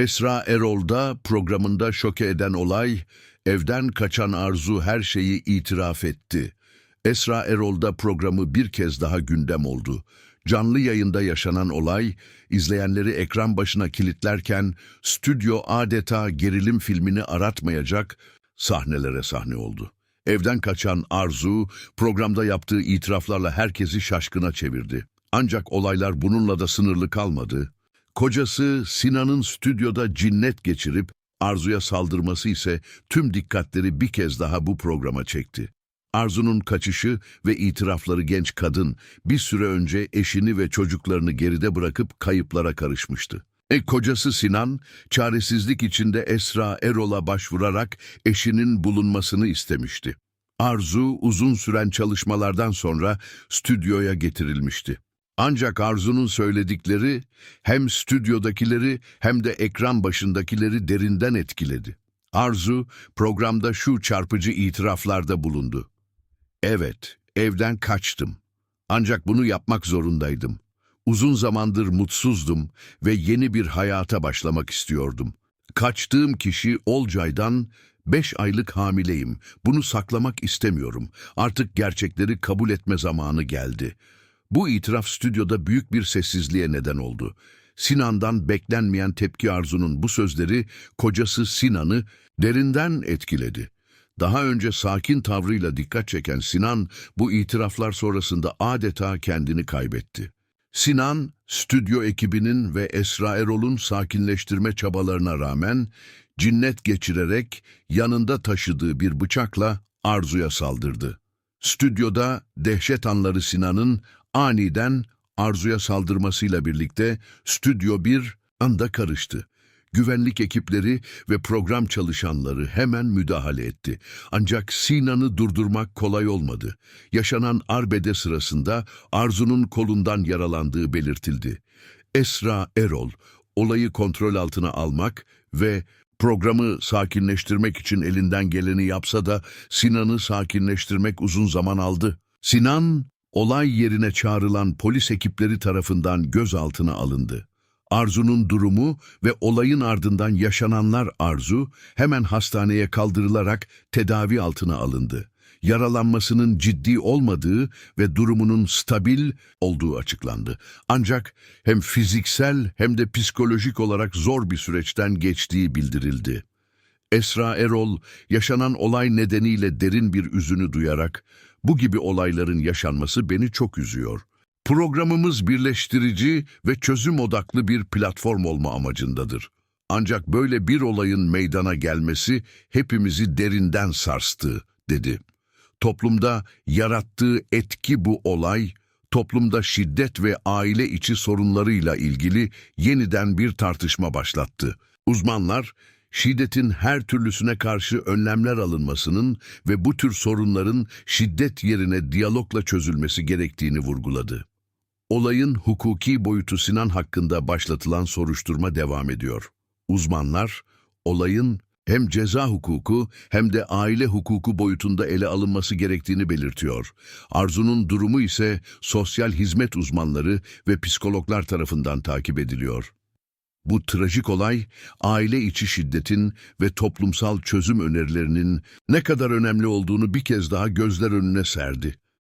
Esra Erol'da programında şoke eden olay, evden kaçan Arzu her şeyi itiraf etti. Esra Erol'da programı bir kez daha gündem oldu. Canlı yayında yaşanan olay, izleyenleri ekran başına kilitlerken stüdyo adeta gerilim filmini aratmayacak sahnelere sahne oldu. Evden kaçan Arzu, programda yaptığı itiraflarla herkesi şaşkına çevirdi. Ancak olaylar bununla da sınırlı kalmadı. Kocası Sinan'ın stüdyoda cinnet geçirip Arzu'ya saldırması ise tüm dikkatleri bir kez daha bu programa çekti. Arzu'nun kaçışı ve itirafları genç kadın bir süre önce eşini ve çocuklarını geride bırakıp kayıplara karışmıştı. E, kocası Sinan, çaresizlik içinde Esra Erol'a başvurarak eşinin bulunmasını istemişti. Arzu uzun süren çalışmalardan sonra stüdyoya getirilmişti. Ancak Arzu'nun söyledikleri hem stüdyodakileri hem de ekran başındakileri derinden etkiledi. Arzu programda şu çarpıcı itiraflarda bulundu. Evet, evden kaçtım. Ancak bunu yapmak zorundaydım. Uzun zamandır mutsuzdum ve yeni bir hayata başlamak istiyordum. Kaçtığım kişi Olcay'dan beş aylık hamileyim. Bunu saklamak istemiyorum. Artık gerçekleri kabul etme zamanı geldi. Bu itiraf stüdyoda büyük bir sessizliğe neden oldu. Sinan'dan beklenmeyen tepki Arzu'nun bu sözleri kocası Sinan'ı derinden etkiledi. Daha önce sakin tavrıyla dikkat çeken Sinan bu itiraflar sonrasında adeta kendini kaybetti. Sinan, stüdyo ekibinin ve Esra Erol'un sakinleştirme çabalarına rağmen cinnet geçirerek yanında taşıdığı bir bıçakla Arzu'ya saldırdı. Stüdyoda dehşet anları Sinan'ın aniden Arzu'ya saldırmasıyla birlikte stüdyo bir anda karıştı. Güvenlik ekipleri ve program çalışanları hemen müdahale etti. Ancak Sinan'ı durdurmak kolay olmadı. Yaşanan arbede sırasında Arzu'nun kolundan yaralandığı belirtildi. Esra Erol, olayı kontrol altına almak ve programı sakinleştirmek için elinden geleni yapsa da Sinan'ı sakinleştirmek uzun zaman aldı. Sinan, olay yerine çağrılan polis ekipleri tarafından gözaltına alındı. Arzu'nun durumu ve olayın ardından yaşananlar Arzu hemen hastaneye kaldırılarak tedavi altına alındı. Yaralanmasının ciddi olmadığı ve durumunun stabil olduğu açıklandı. Ancak hem fiziksel hem de psikolojik olarak zor bir süreçten geçtiği bildirildi. Esra Erol yaşanan olay nedeniyle derin bir üzünü duyarak bu gibi olayların yaşanması beni çok üzüyor. Programımız birleştirici ve çözüm odaklı bir platform olma amacındadır. Ancak böyle bir olayın meydana gelmesi hepimizi derinden sarstı, dedi. Toplumda yarattığı etki bu olay, toplumda şiddet ve aile içi sorunlarıyla ilgili yeniden bir tartışma başlattı. Uzmanlar, şiddetin her türlüsüne karşı önlemler alınmasının ve bu tür sorunların şiddet yerine diyalogla çözülmesi gerektiğini vurguladı. Olayın hukuki boyutu Sinan hakkında başlatılan soruşturma devam ediyor. Uzmanlar, olayın hem ceza hukuku hem de aile hukuku boyutunda ele alınması gerektiğini belirtiyor. Arzu'nun durumu ise sosyal hizmet uzmanları ve psikologlar tarafından takip ediliyor. Bu trajik olay, aile içi şiddetin ve toplumsal çözüm önerilerinin ne kadar önemli olduğunu bir kez daha gözler önüne serdi.